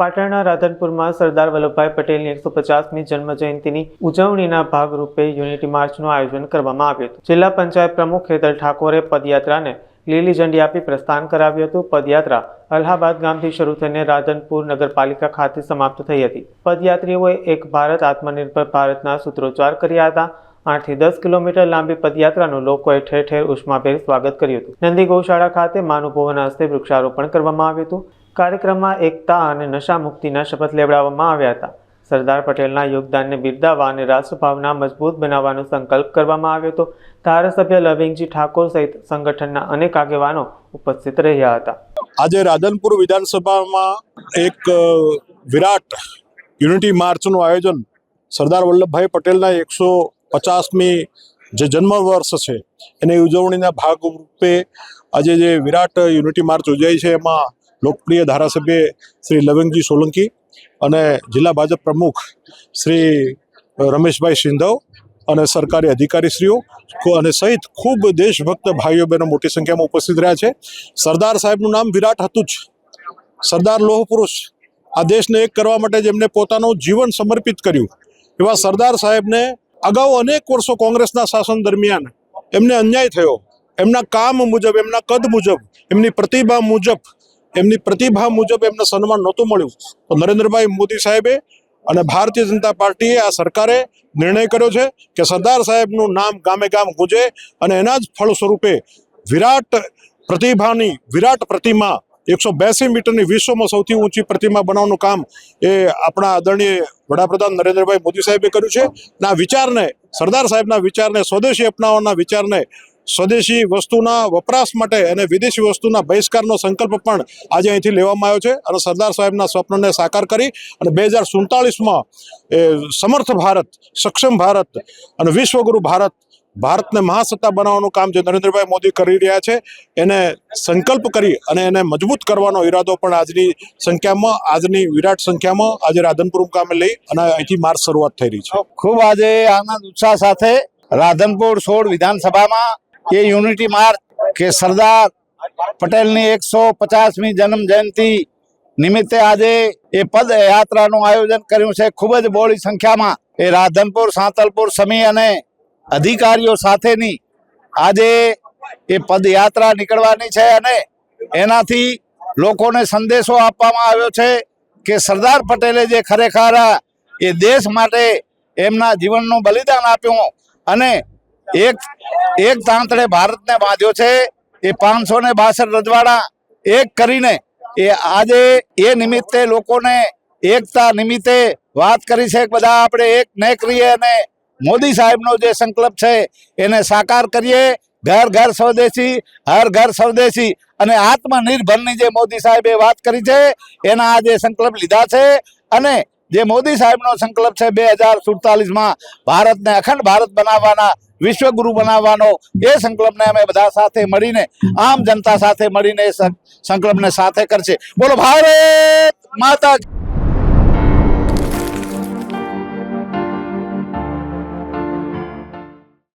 પાટણના રાધનપુરમાં સરદાર વલ્લભભાઈ પટેલની એકસો પચાસમી જન્મ જયંતિની ઉજવણીના ભાગરૂપે યુનિટી માર્ચનું આયોજન કરવામાં આવ્યું હતું. જિલ્લા પંચાયત પ્રમુખ હેતલ ઠાકોરે પદયાત્રાને લીલી ઝંડી આપી પ્રસ્થાન કરાવ્યું હતું. પદયાત્રા અલ્હાબાદ ગામથી શરૂ થઈને રાધનપુર નગરપાલિકા ખાતે સમાપ્ત થઈ હતી. પદયાત્રીઓએ એક ભારત આત્મનિર્ભર ભારતના સૂત્રોચ્ચાર કર્યા હતા. આઠથી દસ કિલોમીટર લાંબી પદયાત્રાનું લોકોએ ઠેર ઠેર ઉષ્માભેર સ્વાગત કર્યું હતું. નંદી ગૌશાળા ખાતે મહાનુભાવોના હસ્તે વૃક્ષારોપણ કરવામાં આવ્યું હતું. કાર્યક્રમમાં એકતા અને નશા મુક્તિના શપથ લેવડાવવામાં આવ્યા હતા. સરદાર પટેલના યોગદાનને બિરદાવવા અને રાષ્ટ્રભાવના મજબૂત બનાવવાનો સંકલ્પ કરવામાં આવ્યો હતો. ધારાસભ્ય લવિંગજી ઠાકોર સહિત સંગઠનના અનેક આગેવાનો ઉપસ્થિત રહ્યા હતા. આજે રાધનપુર વિધાનસભામાં એક વિરાટ યુનિટી માર્ચનું આયોજન સરદાર વલ્લભભાઈ પટેલના એકસો પચાસમી જે જન્મ વર્ષ છે, એની ઉજવણીના ભાગરૂપે આજે જે વિરાટ યુનિટી માર્ચ યોજાઈ છે, એમાં લોકપ્રિય ધારાસભ્ય શ્રી લવિંગજી સોલંકી અને જિલ્લા ભાજપ પ્રમુખ શ્રી રમેશભાઈ સિંધવ અને સરકારી અધિકારીશ્રીઓ અને સહિત ખૂબ દેશભક્ત ભાઈઓ બહેનો મોટી સંખ્યામાં ઉપસ્થિત રહ્યા છે. સરદાર સાહેબનું નામ વિરાટ હતું જ. સરદાર લોહ પુરુષ આ દેશને એક કરવા માટે જેમને પોતાનું જીવન સમર્પિત કર્યું. એવા સરદાર સાહેબને અગાઉ અનેક વર્ષો કોંગ્રેસના શાસન દરમિયાન એમને અન્યાય થયો. એમના કામ મુજબ, એમના કદ મુજબ, એમની પ્રતિભા મુજબ, એમની પ્રતિભા મુજબ એમને સન્માન નહોતું મળ્યું. તો નરેન્દ્રભાઈ મોદી સાહેબે અને ભારતીય જનતા પાર્ટીએ આ સરકારે નિર્ણય કર્યો છે કે સરદાર સાહેબનું નામ ગામે ગામ ગુંજે અને એના જ ફળ સ્વરૂપે વિરાટ પ્રતિભાની, વિરાટ પ્રતિમા એકસો બેસી મીટરની વિશ્વમાં સૌથી ઊંચી પ્રતિમા બનાવવાનું કામ એ આપણા આદરણીય વડાપ્રધાન નરેન્દ્રભાઈ મોદી સાહેબે કર્યું છે. ના વિચારને, સરદાર સાહેબના વિચારને, સ્વદેશી અપનાવવાના વિચારને, સ્વદેશી વસ્તુના વપરાશ માટે અને વિદેશી વસ્તુના બહિષ્કારનો સંકલ્પ પણ આજે અહીંથી લેવામાં આવ્યો છે અને સરદાર સાહેબના સ્વપ્નને સાકાર કરી અને બે હજાર સુડતાલીસમાં સમર્થ ભારત, સક્ષમ ભારત અને વિશ્વગુરુ ભારત ભારતને મહાસત્તા બનાવવાનું કામ જે નરેન્દ્રભાઈ મોદી કરી રહ્યા છે, એને સંકલ્પ કરી અને એને મજબૂત કરવાનો ઈરાદો પણ આજની સંખ્યામાં, આજની વિરાટ સંખ્યામાં આજે રાધનપુર મુકામે લઈ અને અહીંથી માર્ચ શરૂઆત થઈ રહી છે. ખૂબ આજે આનંદ, ઉત્સાહ સાથે રાધનપુર સોળ વિધાનસભામાં એ યુનિટી માર્ચ કે સરદાર પટેલની એકસો પચાસમી જન્મ જયંતિ નિમિત્તે આજે એ પદ યાત્રાનું આયોજન કર્યું છે. ખૂબ જ બોળી સંખ્યામાં એ રાધનપુર, સાંતલપુર, સમી અને અધિકારીઓ સાથેની આજે એ પદયાત્રા નીકળવાની છે અને એનાથી લોકોને સંદેશો આપવામાં આવ્યો છે કે સરદાર પટેલે જે ખરેખર એ દેશ માટે એમના જીવનનું બલિદાન આપ્યું અને એક એક તાંતળે ભારતને બાંધ્યો છે. એ પાંચસો ને રજવાડા એક કરીને એ આજે એ નિમિત્તે લોકોને એકતા નિમિત્તે વાત કરી છે બધા આપણે એક ને અને મોદી સાહેબનો જે સંકલ્પ છે, એને સાકાર કરીએ. ઘર ઘર સ્વદેશી, હર ઘર સ્વદેશી અને આત્મનિર્ભરની જે મોદી સાહેબે વાત કરી છે, એના આજે સંકલ્પ લીધા છે અને જે મોદી સાહેબનો સંકલ્પ છે બે હજાર સુડતાલીસમાં ભારતને અખંડ ભારત બનાવવાના, વિશ્વગુરુ બનાવવાનો, એ સંકલ્પને અમે બધા સાથે મળીને, આમ જનતા સાથે મળીને એ સંકલ્પને સાથે કરશે. બોલો, ભારત માતા